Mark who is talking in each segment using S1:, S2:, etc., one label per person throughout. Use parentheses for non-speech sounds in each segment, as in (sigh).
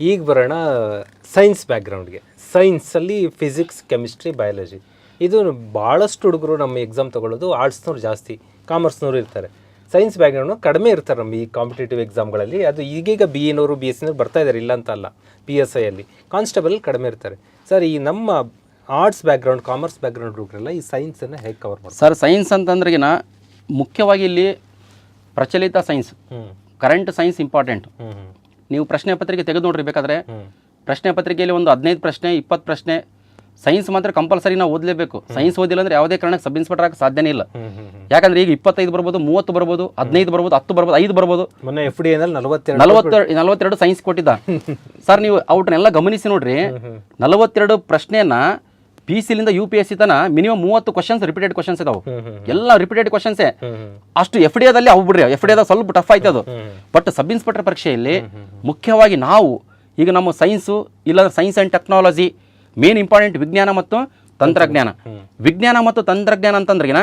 S1: ಈಗ ಬರೋಣ ಸೈನ್ಸ್ ಬ್ಯಾಕ್ಗ್ರೌಂಡ್ಗೆ ಸೈನ್ಸಲ್ಲಿ ಫಿಸಿಕ್ಸ್ ಕೆಮಿಸ್ಟ್ರಿ ಬಯಾಲಜಿ ಇದು ಭಾಳಷ್ಟು ಹುಡುಗರು ನಮ್ಮ ಎಕ್ಸಾಮ್ ತಗೊಳ್ಳೋದು ಆರ್ಟ್ಸ್ನವ್ರು ಜಾಸ್ತಿ ಕಾಮರ್ಸ್ನವ್ರು ಇರ್ತಾರೆ. ಸೈನ್ಸ್ ಬ್ಯಾಕ್ಗ್ರೌಂಡ್ ಕಡಿಮೆ ಇರ್ತಾರೆ ನಮ್ಮ ಈ ಕಾಂಪಿಟೇಟಿವ್ ಎಕ್ಸಾಮ್ಗಳಲ್ಲಿ ಅದು ಈಗೀಗ ಬಿ ಎನವರು ಬಿ ಎಸ್ ಸಿನವ್ರು ಬರ್ತಾ ಇದ್ದಾರೆ ಇಲ್ಲ ಅಂತ ಅಲ್ಲ ಪಿ ಎಸ್ ಐಯಲ್ಲಿ ಕಾನ್ಸ್ಟೇಬಲ್ ಕಡಿಮೆ ಇರ್ತಾರೆ. ಸರ್ ಈ ನಮ್ಮ ಆರ್ಟ್ಸ್ ಬ್ಯಾಕ್ಗ್ರೌಂಡ್ ಕಾಮರ್ಸ್ ಬ್ಯಾಕ್ಗ್ರೌಂಡ್ ಹುಡುಗರೆಲ್ಲ ಈ ಸೈನ್ಸನ್ನು ಹೇಗೆ ಕವರ್ ಮಾಡ್ತಾರೆ?
S2: ಸರ್ ಸೈನ್ಸ್ ಅಂತಂದ್ರೆಗಿನ ಮುಖ್ಯವಾಗಿ ಇಲ್ಲಿ ಪ್ರಚಲಿತ ಸೈನ್ಸ್ ಕರೆಂಟ್ ಸೈನ್ಸ್ ಇಂಪಾರ್ಟೆಂಟ್ ನೀವು ಪ್ರಶ್ನೆ ಪತ್ರಿಕೆ ತೆಗೆದು ನೋಡ್ರಿ ಬೇಕಾದ್ರೆ. ಪ್ರಶ್ನೆ ಪತ್ರಿಕೆಯಲ್ಲಿ ಒಂದು ಹದಿನೈದು ಪ್ರಶ್ನೆ ಇಪ್ಪತ್ತು ಪ್ರಶ್ನೆ ಸೈನ್ಸ್ ಮಾತ್ರ ಕಂಪಲ್ಸರಿ ನಾವು ಓದಲೇಬೇಕು. ಸೈನ್ಸ್ ಓದಿಲ್ಲ ಅಂದ್ರೆ ಯಾವುದೇ ಕಾರಣಕ್ಕೆ ಸಬ್ ಇನ್ಸ್ಪೆಕ್ಟರ್ ಆಗಕ್ಕೆ ಸಾಧ್ಯನೇ ಇಲ್ಲ. ಯಾಕಂದ್ರೆ ಈಗ ಇಪ್ಪತ್ತೈದು ಬರ್ಬೋದು ಮೂವತ್ತು ಬರ್ಬೋದು ಹದಿನೈದು ಬರ್ಬೋದು ಹತ್ತು ಬರ್ಬೋದು ಐದು ಬರ್ಬೋದು.
S1: ನಲವತ್ತೆರಡು
S2: ಸೈನ್ಸ್ ಕೊಟ್ಟಿದ್ದ. (laughs) ಸರ್ ನೀವು ಅವ್ರನ್ನೆಲ್ಲ ಗಮನಿಸಿ ನೋಡ್ರಿ. ನಲವತ್ತೆರಡು ಪ್ರಶ್ನೆಯನ್ನ ಪಿ ಸಿಲಿಂದ ಯು ಪಿ ಎಸ್ ಸಿ ತನ ಮಿನಿಮಮ್ ಮೂವತ್ತು ಕ್ವಶನ್ಸ್ ರಿಪೀಟೆಡ್ ಕ್ವಶನ್ಸ್ ಇದಾವೆ. ಎಲ್ಲ ರಿಪೀಟೆಡ್ ಕ್ವಶನ್ಸೇ ಅಷ್ಟು ಎಫ್ ಡಿ ಎದಲ್ಲಿ ಅವು ಬಿಡ್ರಿ ಎಫ್ ಡಿ ಸ್ವಲ್ಪ ಟಫ್ ಆಯ್ತು ಅದು. ಬಟ್ ಸಬ್ ಇನ್ಸ್ಪೆಕ್ಟರ್ ಪರೀಕ್ಷೆಯಲ್ಲಿ ಮುಖ್ಯವಾಗಿ ನಾವು ಈಗ ನಮ್ಮ ಸೈನ್ಸು ಇಲ್ಲ science and technology main important ವಿಜ್ಞಾನ ಮತ್ತು ತಂತ್ರಜ್ಞಾನ. ವಿಜ್ಞಾನ ಮತ್ತು ತಂತ್ರಜ್ಞಾನ ಅಂತಂದ್ರೆಗಿನ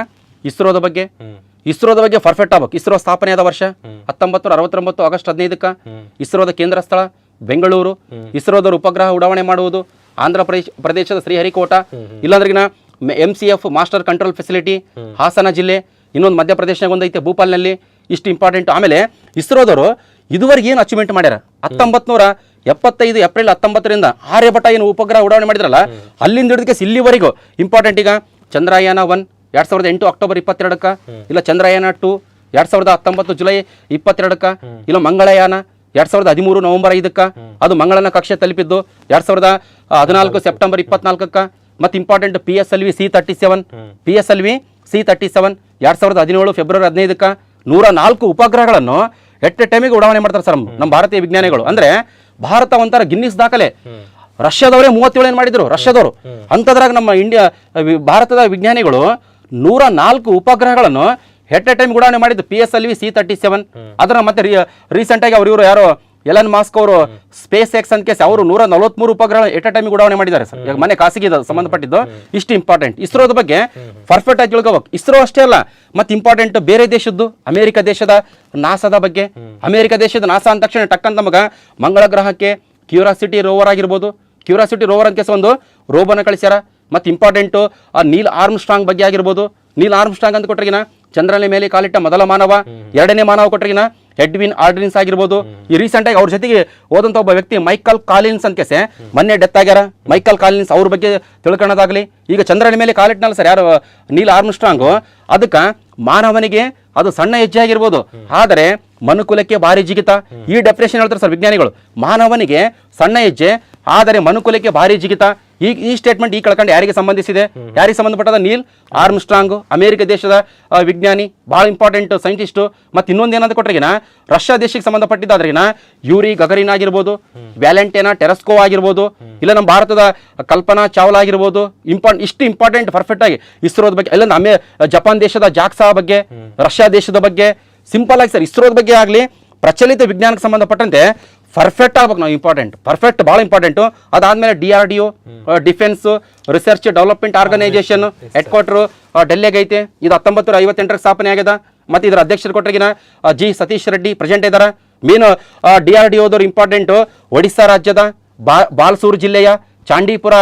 S2: ಇಸ್ರೋದ ಬಗ್ಗೆ. ಇಸ್ರೋದ ಬಗ್ಗೆ ಪರ್ಫೆಕ್ಟ್ ಆಗ್ಬೇಕು. ಇಸ್ರೋ ಸ್ಥಾಪನೆಯಾದ ವರ್ಷ ಹತ್ತೊಂಬತ್ತು ನೂರ ಅರವತ್ತೊಂಬತ್ತು ಆಗಸ್ಟ್ ಹದಿನೈದಕ್ಕೆ. ಇಸ್ರೋದ ಕೇಂದ್ರ ಸ್ಥಳ ಬೆಂಗಳೂರು. ಇಸ್ರೋದವರು ಉಪಗ್ರಹ ಉಡಾವಣೆ ಮಾಡುವುದು. ಆಂಧ್ರ ಪ್ರದೇಶ ಪ್ರದೇಶದ Sriharikota ಇಲ್ಲಾಂದ್ರಿಗಿನ M C F master control facility Hassan ಜಿಲ್ಲೆ ಇನ್ನೊಂದು ಮಧ್ಯಪ್ರದೇಶನಾಗ ಒಂದೈತೆ ಭೂಪಾಲ್ನಲ್ಲಿ. ಇಷ್ಟು ಇಂಪಾರ್ಟೆಂಟ್ ಆಮೇಲೆ ಇಸ್ರೋದವರು ಇದುವರೆಗೆ ಏನು ಅಚೀವ್ಮೆಂಟ್ ಮಾಡ್ಯಾರ? ಹತ್ತೊಂಬತ್ತು ನೂರ ಎಪ್ಪತ್ತೈದು ಏಪ್ರಿಲ್ ಹತ್ತೊಂಬತ್ತರಿಂದ ಆರ್ಯಭಟ ಏನು ಉಪಗ್ರಹ ಉಡಾವಣೆ ಮಾಡಿದ್ರಲ್ಲ ಅಲ್ಲಿಂದ ಹಿಡಿದಕ್ಕೆ ಇಲ್ಲಿವರೆಗೂ ಇಂಪಾರ್ಟೆಂಟ್ ಈಗ ಚಂದ್ರಯಾನ ಒನ್ ಎರಡು ಸಾವಿರದ ಎಂಟು ಅಕ್ಟೋಬರ್ ಇಪ್ಪತ್ತೆರಡಕ್ಕ ಇಲ್ಲ ಚಂದ್ರಯಾನ ಟು ಎರಡು ಸಾವಿರದ ಹತ್ತೊಂಬತ್ತು ಜುಲೈ ಇಪ್ಪತ್ತೆರಡಕ್ಕ ಇಲ್ಲ ಮಂಗಳಯಾನ ಎರಡ್ ಸಾವಿರದ ಹದಿಮೂರು ನವೆಂಬರ್ ಐದಕ್ಕ ಅದು ಮಂಗಳನ ಕಕ್ಷೆ ತಲುಪಿದ್ದು. ಎರಡ್ ಸಾವಿರದ ಹದಿನಾಲ್ಕು ಸೆಪ್ಟೆಂಬರ್ ಇಪ್ಪತ್ನಾಲ್ಕಕ್ಕ. ಮತ್ತೆ important P S L V C thirty seven P S L V C thirty seven ಎರಡ್ ಸಾವಿರದ ಹದಿನೇಳು ಫೆಬ್ರವರಿ ಹದಿನೈದಕ್ಕ ನೂರ ನಾಲ್ಕು ಉಪಗ್ರಹಗಳನ್ನು ಎಟ್ ಎ ಟೈಮಿಗೆ ಉಡಾವಣೆ ಮಾಡ್ತಾರೆ ಸರ್ ನಮ್ಮ ಭಾರತೀಯ ವಿಜ್ಞಾನಿಗಳು. ಅಂದ್ರೆ ಭಾರತ ಒಂಥರ ಗಿನ್ನಿಸ್ ದಾಖಲೆ. ರಷ್ಯಾದವರೇ ಮೂವತ್ತೇಳು ಏನು ಮಾಡಿದ್ರು? ರಷ್ಯಾದವರು. ಅಂತದ್ರಾಗ ನಮ್ಮ ಇಂಡಿಯಾ ಭಾರತದ ವಿಜ್ಞಾನಿಗಳು ನೂರ ನಾಲ್ಕು ಉಪಗ್ರಹಗಳನ್ನು ಹೆಟ್ ಎ ಟೈಮ್ ಉಡಾವಣೆ ಮಾಡಿದ್ದು P S L V C thirty seven ಅದರ ಮತ್ತೆ ರೀಸೆಂಟ್ ಆಗಿ ಅವರಿವರು ಯಾರು ಎಲನ್ ಮಾಸ್ಕ್ ಅವರು ಸ್ಪೇಸ್ ಎಕ್ಸ್ ಅಂತ ಕೇಸ್ ಅವರು ನೂರ ನಲವತ್ಮೂರು ಉಪಗ್ರಹ ಎಟ್ ಎ ಟೈಮ್ ಉಡಾವಣೆ ಮಾಡಿದ್ದಾರೆ ಸರ್. ಈಗ ಮನೆ ಖಾಸಗಿ ಸಂಬಂಧಪಟ್ಟಿದ್ದು. ಇಷ್ಟು ಇಂಪಾರ್ಟೆಂಟ್ ಇಸ್ರೋದ ಬಗ್ಗೆ ಪರ್ಫೆಕ್ಟ್ ಆಗಿ ತಿಳ್ಕೋಬೇಕು. ಇಸ್ರೋ ಅಷ್ಟೇ ಅಲ್ಲ ಮತ್ತೆ ಇಂಪಾರ್ಟೆಂಟ್ ಬೇರೆ ದೇಶದ್ದು ಅಮೆರಿಕ ದೇಶದ ನಾಸಾದ ಬಗ್ಗೆ. ಅಮೆರಿಕ ದೇಶದ ನಾಸಾ ಅಂದ ತಕ್ಷಣ ಟಕ್ ಅಂತ ನಮಗ ಮಂಗಳ ಗ್ರಹಕ್ಕೆ ಕ್ಯೂರಾಸಿಟಿ ರೋವರ್ ಆಗಿರ್ಬೋದು. ಕ್ಯೂರಾಸಿಟಿ ರೋವರ್ ಅಂತ ಒಂದು ರೋಬನ ಕಳಿಸ್ಯಾರ. ಮತ್ತೆ ಇಂಪಾರ್ಟೆಂಟು ಆ ನೀಲ್ ಆರ್ಮ್ ಸ್ಟ್ರಾಂಗ್ ಬಗ್ಗೆ ಆಗಿರ್ಬೋದು. ನೀಲ್ ಆರ್ಮ್ ಸ್ಟ್ರಾಂಗ್ ಅಂತ ಕೊಟ್ರಿಗಿನ ಚಂದ್ರನ ಮೇಲೆ ಕಾಲಿಟ್ಟ ಮೊದಲ ಮಾನವ ಎರಡನೇ ಮಾನವ ಕೊಟ್ಟರಿಗಿನ ಎಡ್ವಿನ್ ಆರ್ಡ್ರಿನ್ಸ್ ಆಗಿರ್ಬೋದು. ಈ ರೀಸೆಂಟ್ ಆಗಿ ಅವ್ರ ಜೊತೆಗೆ ಹೋದಂತ ಒಬ್ಬ ವ್ಯಕ್ತಿ ಮೈಕಲ್ ಕಾಲಿನ್ಸ್ ಅಂತ ಕೆಸೆ ಮೊನ್ನೆ ಡೆತ್ ಆಗ್ಯಾರ. ಮೈಕಲ್ ಕಾಲಿನ್ಸ್ ಅವ್ರ ಬಗ್ಗೆ ತಿಳ್ಕೊಳ್ಳೋದಾಗಲಿ ಈಗ ಚಂದ್ರನ ಮೇಲೆ ಕಾಲಿಟ್ನಲ್ಲ ಸರ್ ಯಾರು ನೀಲ್ ಆರ್ಮ್ಸ್ಟ್ರಾಂಗು. ಅದಕ್ಕೆ ಮಾನವನಿಗೆ ಅದು ಸಣ್ಣ ಹೆಜ್ಜೆ ಆಗಿರ್ಬೋದು. ಆದರೆ ಮನುಕುಲಕ್ಕೆ ಭಾರಿ ಜಿಗಿತ. ಈ ಡೆಫಿನೇಷನ್ ಹೇಳ್ತಾರೆ ಸರ್ ವಿಜ್ಞಾನಿಗಳು. ಮಾನವನಿಗೆ ಸಣ್ಣ ಹೆಜ್ಜೆ ಆದರೆ ಮನುಕುಲಕ್ಕೆ ಭಾರಿ ಜಿಗಿತ. ಈ ಈ ಸ್ಟೇಟ್ಮೆಂಟ್ ಈ ಕಳ್ಕೊಂಡು ಯಾರಿಗೆ ಸಂಬಂಧಿಸಿದೆ? ಯಾರಿಗೆ ಸಂಬಂಧಪಟ್ಟದ? ನೀಲ್ ಆರ್ಮ್ ಸ್ಟ್ರಾಂಗ್ ಅಮೆರಿಕ ದೇಶದ ವಿಜ್ಞಾನಿ ಬಹಳ ಇಂಪಾರ್ಟೆಂಟ್ ಸೈಂಟಿಸ್ಟು ಮತ್ತು ಇನ್ನೊಂದು ಏನಂತ ಕೊಟ್ಟರೆಗಿನ ರಷ್ಯಾ ದೇಶಕ್ಕೆ ಸಂಬಂಧಪಟ್ಟಿದ್ದಾದ್ರಿಗಿನ ಯೂರಿ ಗಗರಿನ್ ಆಗಿರ್ಬೋದು ವ್ಯಾಲೆಂಟೇನಾ ಟೆರಸ್ಕೋ ಆಗಿರ್ಬೋದು ಇಲ್ಲ ನಮ್ಮ ಭಾರತದ ಕಲ್ಪನಾ ಚಾವ್ಲಾ ಆಗಿರ್ಬೋದು ಇಂಪಾರ್ಟ್ ಇಷ್ಟು ಇಂಪಾರ್ಟೆಂಟ್ ಪರ್ಫೆಕ್ಟ್ ಆಗಿ ಇಸ್ರೋದ ಬಗ್ಗೆ ಇಲ್ಲ ಅಮೇ ಜಪಾನ್ ದೇಶದ ಜಾಕ್ಸಾ ಬಗ್ಗೆ ರಷ್ಯಾ ದೇಶದ ಬಗ್ಗೆ ಸಿಂಪಲ್ ಆಗಿ ಸರ್ ಇಸ್ರೋದ ಬಗ್ಗೆ ಆಗಲಿ ಪ್ರಚಲಿತ ವಿಜ್ಞಾನಕ್ಕೆ ಸಂಬಂಧಪಟ್ಟಂತೆ ಪರ್ಫೆಕ್ಟ್ ಆಗ್ಬೇಕು ನಾವು ಇಂಪಾರ್ಟೆಂಟ್ ಪರ್ಫೆಕ್ಟ್ ಭಾಳ ಇಂಪಾರ್ಟೆಂಟು ಅದಾದಮೇಲೆ D R D O defence research development organisation headquarter ಡೆಲ್ಲಿಗೆ ಐತೆ. ಇದು ಹತ್ತೊಂಬತ್ತು ನೂರ ಐವತ್ತೆಂಟರಕ್ಕೆ ಸ್ಥಾಪನೆ ಆಗ್ಯದ. ಮತ್ತು ಇದರ ಅಧ್ಯಕ್ಷರು ಕೊಟ್ಟರಿಗಿನ ಜಿ ಸತೀಶ್ ರೆಡ್ಡಿ ಪ್ರೆಸೆಂಟ್ ಇದ್ದಾರೆ ಮೇನ್ ಡಿ ಆರ್ ಡಿ ಒದವ್ರು ಇಂಪಾರ್ಟೆಂಟು ಒಡಿಸ್ಸಾ ರಾಜ್ಯದ ಬಾ ಬಾಲ್ಸೂರು ಜಿಲ್ಲೆಯ ಚಾಂಡೀಪುರ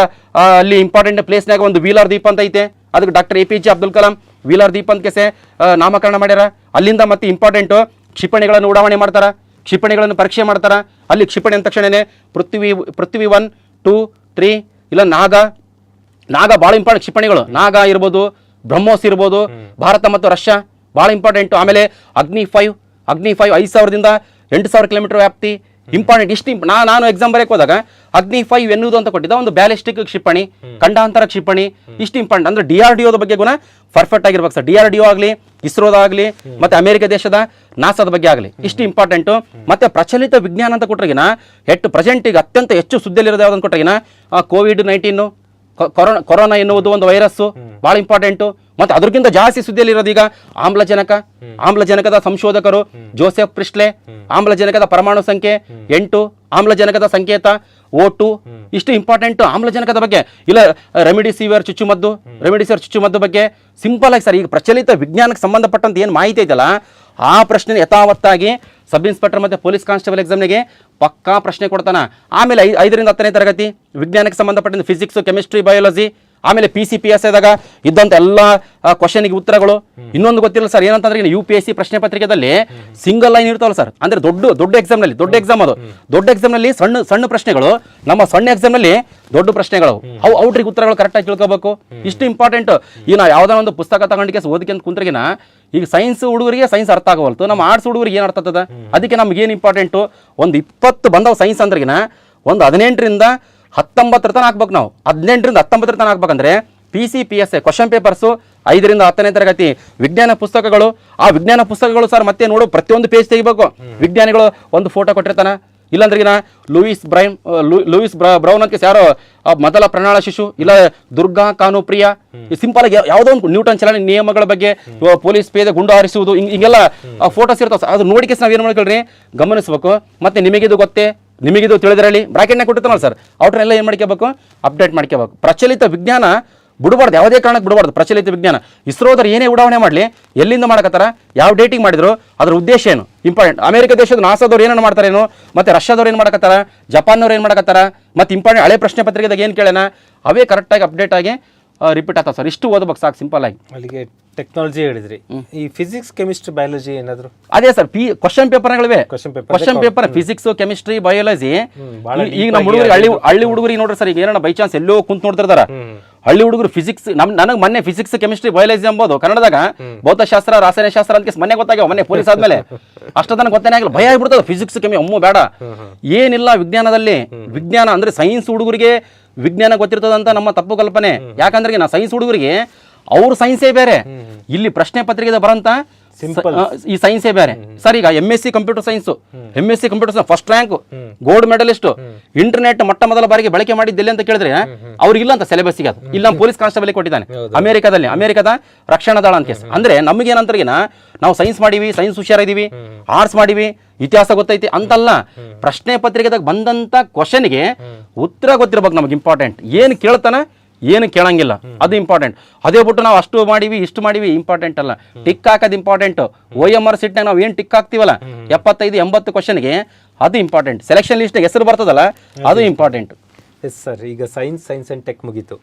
S2: ಅಲ್ಲಿ ಇಂಪಾರ್ಟೆಂಟ್ ಪ್ಲೇಸ್ನಾಗ ಒಂದು ವೀಲರ್ ದೀಪ ಅಂತ ಐತೆ. ಅದಕ್ಕೆ doctor A P J Abdul Kalam Wheeler ದೀಪ ಅಂತ ಕೆಸೆ ನಾಮಕರಣ ಮಾಡ್ಯಾರ. ಅಲ್ಲಿಂದ ಮತ್ತೆ ಇಂಪಾರ್ಟೆಂಟು ಕ್ಷಿಪಣಿಗಳನ್ನು ಉಡಾವಣೆ ಮಾಡ್ತಾರ. ಕ್ಷಿಪಣಿಗಳನ್ನು ಪರೀಕ್ಷೆ ಮಾಡ್ತಾರೆ? ಅಲ್ಲಿ ಕ್ಷಿಪಣಿ ಅಂದ ತಕ್ಷಣನೇ Prithvi Prithvi one two three ಇಲ್ಲ ನಾಗ ನಾಗ ಭಾಳ ಇಂಪಾರ್ಟೆಂಟ್ ಕ್ಷಿಪಣಿಗಳು. ನಾಗ ಇರ್ಬೋದು, ಬ್ರಹ್ಮೋಸ್ ಇರ್ಬೋದು, ಭಾರತ ಮತ್ತು ರಷ್ಯಾ ಭಾಳ ಇಂಪಾರ್ಟೆಂಟು ಆಮೇಲೆ ಅಗ್ನಿ ಫೈವ್ ಅಗ್ನಿ ಫೈವ್ ಐದು ಸಾವಿರದಿಂದ ಎಂಟು ಸಾವಿರ ಕಿಲೋಮೀಟರ್ ವ್ಯಾಪ್ತಿ. ಇಂಪಾರ್ಟೆಂಟ್ ಇಷ್ಟು ನಾನು ನಾನು ಎಕ್ಸಾಮ್ ಬರೆಯಕ್ಕೆ ಹೋದಾಗ ಅಗ್ನಿ ಫೈವ್ ಎನ್ನುವುದು ಅಂತ ಕೊಟ್ಟಿದ್ದ ಒಂದು ಬ್ಯಾಲಿಸ್ಟಿಕ್ ಕ್ಷಿಪಣಿ ಖಂಡಾಂತರ ಕ್ಷಿಪಣಿ ಇಷ್ಟು ಇಂಪಾರ್ಟೆಂಟ್ ಅಂದ್ರೆ ಡಿ ಆರ್ ಡಿ ಒದ ಬಗ್ಗೆ ಗುಣ ಪರ್ಫೆಕ್ಟ್ ಆಗಿರ್ಬೇಕು sir. D R D O ಆಗಲಿ ಇಸ್ರೋದಾಗಲಿ ಮತ್ತೆ ಅಮೆರಿಕ ದೇಶದ ನಾಸಾದ ಬಗ್ಗೆ ಆಗಲಿ ಇಷ್ಟು ಇಂಪಾರ್ಟೆಂಟು ಮತ್ತೆ ಪ್ರಚಲಿತ ವಿಜ್ಞಾನ ಅಂತ ಕೊಟ್ಟರೆಗಿನ ಹೆಚ್ಚು ಪ್ರೆಸೆಂಟ್ ಈಗ ಅತ್ಯಂತ ಹೆಚ್ಚು ಸುದ್ದಿಯಲ್ಲಿರೋದು ಯಾವ್ದು ಅಂತ ಕೊಟ್ಟರೆಗಿನ ಕೋವಿಡ್ ನೈನ್ಟೀನು ಕೊರೋನಾ ಕೊರೋನಾ ಎನ್ನುವುದು ಒಂದು ವೈರಸ್ಸು ಭಾಳ ಇಂಪಾರ್ಟೆಂಟು ಮತ್ತು ಅದಕ್ಕಿಂತ ಜಾಸ್ತಿ ಸುದ್ದಿಯಲ್ಲಿರೋದು ಈಗ ಆಮ್ಲಜನಕ ಆಮ್ಲಜನಕದ ಸಂಶೋಧಕರು ಜೋಸೆಫ್ ಪ್ರಿಸ್ಲೆ ಆಮ್ಲಜನಕದ ಪರಮಾಣು ಸಂಖ್ಯೆ ಎಂಟು ಆಮ್ಲಜನಕದ ಸಂಕೇತ ಓಟು. ಇಷ್ಟು ಇಂಪಾರ್ಟೆಂಟ್ ಆಮ್ಲಜನಕದ ಬಗ್ಗೆ. ಇಲ್ಲ ರೆಮಿಡಿಸಿವಿಯರ್ ಚುಚ್ಚುಮದ್ದು ರೆಮಿಡಿಸಿವಿಯರ್ ಚುಚ್ಚುಮದ್ದು ಬಗ್ಗೆ ಸಿಂಪಲ್ ಆಗಿ ಸರ್ ಈಗ ಪ್ರಚಲಿತ ವಿಜ್ಞಾನಕ್ಕೆ ಸಂಬಂಧಪಟ್ಟಂತ ಏನು ಮಾಹಿತಿ ಇದೆಯಲ್ಲ ಆ ಪ್ರಶ್ನೆ ಯಥಾವತ್ತಾಗಿ ಸಬ್ ಇನ್ಸ್ಪೆಕ್ಟರ್ ಮತ್ತು ಪೊಲೀಸ್ ಕಾನ್ಸ್ಟೇಬಲ್ ಎಕ್ಸಾಮ್ನಿಗೆ ಪಕ್ಕಾ ಪ್ರಶ್ನೆ ಕೊಡ್ತಾನ. ಆಮೇಲೆ ಐದರಿಂದ ಹತ್ತನೇ ತರಗತಿ ವಿಜ್ಞಾನಕ್ಕೆ ಸಂಬಂಧಪಟ್ಟಂತೆ ಫಿಸಿಕ್ಸ್ ಕೆಮಿಸ್ಟ್ರಿ ಬಯಾಲಜಿ ಆಮೇಲೆ ಪಿ ಸಿ ಪಿ ಎಸ್ ಎದಾಗ ಇದ್ದಂಥ ಎಲ್ಲ ಕ್ವಶನ್ಗೆ ಉತ್ತರಗಳು. ಇನ್ನೊಂದು ಗೊತ್ತಿಲ್ಲ ಸರ್ ಏನಂತಂದ್ರೆ ಯು ಪಿ ಎಸ್ ಸಿ ಪ್ರಶ್ನೆ ಪತ್ರಿಕೆದಲ್ಲಿ ಸಿಂಗಲ್ ಲೈನ್ ಇರ್ತಾವಲ್ಲ ಸರ್ ಅಂದ್ರೆ ದೊಡ್ಡ ದೊಡ್ಡ ಎಕ್ಸಾಮ್ನಲ್ಲಿ ದೊಡ್ಡ ಎಕ್ಸಾಮ್ ಅದು. ದೊಡ್ಡ ಎಕ್ಸಾಮ್ನಲ್ಲಿ ಸಣ್ಣ ಸಣ್ಣ ಪ್ರಶ್ನೆಗಳು ನಮ್ಮ ಸಣ್ಣ ಎಕ್ಸಾಮ್ನಲ್ಲಿ ದೊಡ್ಡ ಪ್ರಶ್ನೆಗಳು. ಅವು ಔಟ್ರಿಗೆ ಉತ್ತರಗಳು ಕರೆಕ್ಟಾಗಿ ತಿಳ್ಕೋಬೇಕು. ಇಷ್ಟು ಇಂಪಾರ್ಟೆಂಟ್ ಈಗ ನಾವು ಯಾವ್ದೋ ಒಂದು ಪುಸ್ತಕ ತಗೊಂಡಿಗೆ ಓದಿಕೆ ಕುಂತ್ರಿಗಿನ ಈಗ ಸೈನ್ಸ್ ಹುಡುಗರಿಗೆ ಸೈನ್ಸ್ ಅರ್ಥ ಆಗವಲ್ತು. ನಮ್ಮ ಆರ್ಟ್ಸ್ ಹುಡುಗರಿಗೆ ಏನು ಅರ್ಥ ಆಗ್ತದ? ಅದಕ್ಕೆ ನಮ್ಗೆ ಏನು ಇಂಪಾರ್ಟೆಂಟು ಒಂದು ಇಪ್ಪತ್ತು ಬಂದವು ಸೈನ್ಸ್ ಅಂದ್ರಿಗಿನ ಒಂದು ಹದಿನೆಂಟರಿಂದ ಹತ್ತೊಂಬತ್ತರ ತನಕ ಹಾಕ್ಬೇಕು ನಾವು. ಹದಿನೆಂಟರಿಂದ ಹತ್ತೊಂಬತ್ತರ ತನಕ ಹಾಕ್ಬೇಕಂದ್ರೆ P C P S A question papers ಐದರಿಂದ ಹತ್ತನೇ ತರಗತಿ ವಿಜ್ಞಾನ ಪುಸ್ತಕಗಳು. ಆ ವಿಜ್ಞಾನ ಪುಸ್ತಕಗಳು ಸರ್ ಮತ್ತೆ ನೋಡು ಪ್ರತಿಯೊಂದು ಪೇಜ್ ತೆಗಿಬೇಕು. ವಿಜ್ಞಾನಿಗಳು ಒಂದು ಫೋಟೋ ಕೊಟ್ಟಿರ್ತಾನ. ಇಲ್ಲಾಂದ್ರೆ ನಾ ಲೂಯಿಸ್ ಬ್ರೈಮ್ ಲೂಯಿಸ್ ಬ್ರ- ಬ್ರೌನ್ ಅಂತ ಯಾರೋ ಮೊದಲ ಪ್ರಣಾಳ ಶಿಶು, ಇಲ್ಲ ದುರ್ಗಾ ಕಾನುಪ್ರಿಯ ಸಿಂಪಲ್ ಆಗಿ ಯಾವುದೋ ಒಂದು ನ್ಯೂಟನ್ ಚಲನೆ ನಿಯಮಗಳ ಬಗ್ಗೆ ಪೊಲೀಸ್ ಪೇದೆ ಗುಂಡು ಹಾರಿಸುವುದು, ಹಿಂಗ್- ಹಿಂಗೆಲ್ಲ ಫೋಟೋಸ್ ಇರ್ತಾವ. ಅದು ನೋಡಿಕೆ ನಾವೇನು ಮಾಡ್ಕೊಳ್ರಿ? ಗಮನಿಸ್ಬೇಕು. ಮತ್ತೆ ನಿಮಗಿದು ಗೊತ್ತೇ? ನಿಮಗಿದು ತಿಳಿದಿರಲಿ. ಬ್ರಾಕೆಟ್ನ ಕೊಟ್ಟಿರ್ತಾನಲ್ಲ ಸರ್ ಅವ್ರನ್ನೆಲ್ಲ ಏನು ಮಾಡ್ಕೋಬೇಕು ಅಪ್ಡೇಟ್ ಮಾಡ್ಕೋಬೇಕು ಪ್ರಚಲಿತ ವಿಜ್ಞಾನ ಬಿಡಬಾರ್ದು. ಯಾವುದೇ ಕಾರಣಕ್ಕೆ ಬಿಡಬಾರ್ದು. ಪ್ರಚಲಿತ ವಿಜ್ಞಾನ. ಇಸ್ರೋದ್ರ ಏನೇ ಉಡಾವಣೆ ಮಾಡಲಿ, ಎಲ್ಲಿಂದ ಮಾಡಕತ್ತಾರ, ಯಾವ ಡೇಟಿಗೆ ಮಾಡಿದ್ರು, ಅದ್ರ ಉದ್ದೇಶ ಏನು? ಇಂಪಾರ್ಟೆಂಟ್ ಅಮೆರಿಕ ದೇಶದ ನಾಸಾದವ್ರು ಏನೇನು ಮಾಡ್ತಾರೇನು ಮತ್ತೆ ರಷ್ಯಾದವ್ರು ಏನು ಮಾಡಕತ್ತಾರ? ಜಪಾನ್ನವ್ರು ಏನು ಮಾಡಕತ್ತಾರ? ಮತ್ತೆ ಇಂಪಾರ್ಟೆಂಟ್ ಹಳೆ ಪ್ರಶ್ನೆ ಪತ್ರಿಕೆದಾಗ ಏನು ಕೇಳೋಣ ಅವೇ ಕರೆಕ್ಟಾಗಿ ಅಪ್ಡೇಟ್ ಆಗಿ ರಿಪೀಟ್ ಆಗ್ತಾವೆ ಸರ್. ಇಷ್ಟು ಓದಬೇಕು ಸಾಕು ಸಿಂಪಲ್ ಆಗಿ.
S1: ಅಲ್ಲಿಗೆ ಟೆಕ್ನಾಲಜಿ ಹೇಳಿದ್ರಿ. ಈ ಫಿಸಿಕ್ಸ್ ಕೆಮಿಸ್ಟ್ರಿ ಬಯಾಲಜಿ ಏನಾದ್ರು?
S2: ಅದೇ sir P question ಪೇಪರ್ಗಳಿವೆ question paper physics chemistry biology ಈಗ ನಮ್ಮ ಹುಡುಗರಿಗೆ ಹಳ್ಳಿ ಹಳ್ಳಿ ಹುಡುಗರಿಗೆ ನೋಡ್ರಿ ಸರ್ ಈಗ ಏನೋ ಬೈ ಚಾನ್ಸ್ ಎಲ್ಲೋ ಕುಂತ ನೋಡ್ತಿರ್ತಾರ. ಹಳ್ಳಿ ಹುಡುಗರು ಫಿಸಿಕ್ಸ್ ನಮ್ ನನಗೆ ಮೊನ್ನೆ ಫಿಸಿಕ್ಸ್ ಕೆಮಿಸ್ಟ್ರಿ ಬಯಾಲಜಿ ಎಂಬುದು ಕನ್ನಡದಾಗ ಭೌತಶಾಸ್ತ್ರ ರಾಸಾಯನಶಾಸ್ತ್ರ ಅಂತ ಮೊನ್ನೆ ಗೊತ್ತಾಗ್ಯಾವ ಮೊನ್ನೆ ಪೊಲೀಸ್ ಆದ್ಮೇಲೆ. (laughs) ತನಕ ಗೊತ್ತೇನೆ ಆಗಿಲ್ಲ. ಭಯ ಆಗ್ಬಿಡ್ತದೆ. ಫಿಸಿಕ್ಸ್ ಕೆಮಿ ಅಮ್ಮು ಬೇಡ. ಏನಿಲ್ಲ ವಿಜ್ಞಾನದಲ್ಲಿ. ವಿಜ್ಞಾನ ಅಂದ್ರೆ ಸೈನ್ಸ್ ಹುಡುಗರಿಗೆ ವಿಜ್ಞಾನ ಗೊತ್ತಿರ್ತದಂತ ನಮ್ಮ ತಪ್ಪು ಕಲ್ಪನೆ. ಯಾಕಂದ್ರೆ ನಾ ಸೈನ್ಸ್ ಹುಡುಗರಿಗೆ ಅವ್ರ ಸೈನ್ಸೇ ಬೇರೆ. ಇಲ್ಲಿ ಪ್ರಶ್ನೆ ಪತ್ರಿಕೆ ಬರಂತ ಈ ಸೈನ್ಸೇ ಬೇರೆ. ಸರ್ ಈಗ M S C computer science M S C computer science first rank gold medallist internet ಮೊಟ್ಟ ಮೊದಲ ಬಾರಿಗೆ ಬಳಕೆ ಮಾಡಿದ್ದೆಲ್ಲ ಅಂತ ಕೇಳಿದ್ರೆ ಅವ್ರಿಗಿಲ್ಲ ಅಂತ ಸಿಲೆಬಸ್ಸಿಗೆ ಅದು. ಇಲ್ಲ ಪೊಲೀಸ್ ಕಾನ್ಸ್ಟೇಬಲ್ ಕೊಟ್ಟಿದ್ದಾನೆ. ಅಮೆರಿಕದಲ್ಲಿ ಅಮೆರಿಕದ ರಕ್ಷಣಾ ದಳ ಅಂತ ಕೇಸ್ ಅಂದ್ರೆ ನಮಗೆ ಏನಂತಾರಿಗಿನ ನಾವು ಸೈನ್ಸ್ ಮಾಡೀವಿ ಸೈನ್ಸ್ ಹುಷಾರಿದೀವಿ ಆರ್ಟ್ಸ್ ಮಾಡೀವಿ ಇತಿಹಾಸ ಗೊತ್ತೈತಿ ಅಂತಲ್ಲ. ಪ್ರಶ್ನೆ ಪತ್ರಿಕೆದಾಗ ಬಂದಂತ ಕ್ವಶನ್ಗೆ ಉತ್ತರ ಗೊತ್ತಿರ್ಬೇಕು ನಮಗೆ ಇಂಪಾರ್ಟೆಂಟ್ ಏನು ಕೇಳ್ತಾನ? ಏನು ಕೇಳಂಗಿಲ್ಲ. ಅದು ಇಂಪಾರ್ಟೆಂಟ್ ಅದೇ ಬಿಟ್ಟು ನಾವು ಅಷ್ಟು ಮಾಡಿವಿ ಇಷ್ಟು ಮಾಡಿವಿ ಇಂಪಾರ್ಟೆಂಟ್ ಅಲ್ಲ. ಟಿಕ್ ಹಾಕೋದು ಇಂಪಾರ್ಟೆಂಟ್ ಓ ಎಂ ಆರ್ ಸಿಟ್ನಾಗ ನಾವು ಏನು ಟಿಕ್ ಹಾಕ್ತೀವಲ್ಲ? ಎಪ್ಪತ್ತೈದು ಎಂಬತ್ತು ಕ್ವಶನ್ಗೆ ಅದು ಇಂಪಾರ್ಟೆಂಟ್ ಸೆಲೆಕ್ಷನ್ ಲಿಸ್ಟ್ನಾಗ ಹೆಸರು ಬರ್ತದಲ್ಲ? ಅದು ಇಂಪಾರ್ಟೆಂಟ್
S1: ಎಸ್ ಸರ್ ಈಗ ಸೈನ್ಸ್ ಸೈನ್ಸ್ ಆ್ಯಂಡ್ ಟೆಕ್ ಮುಗೀತು.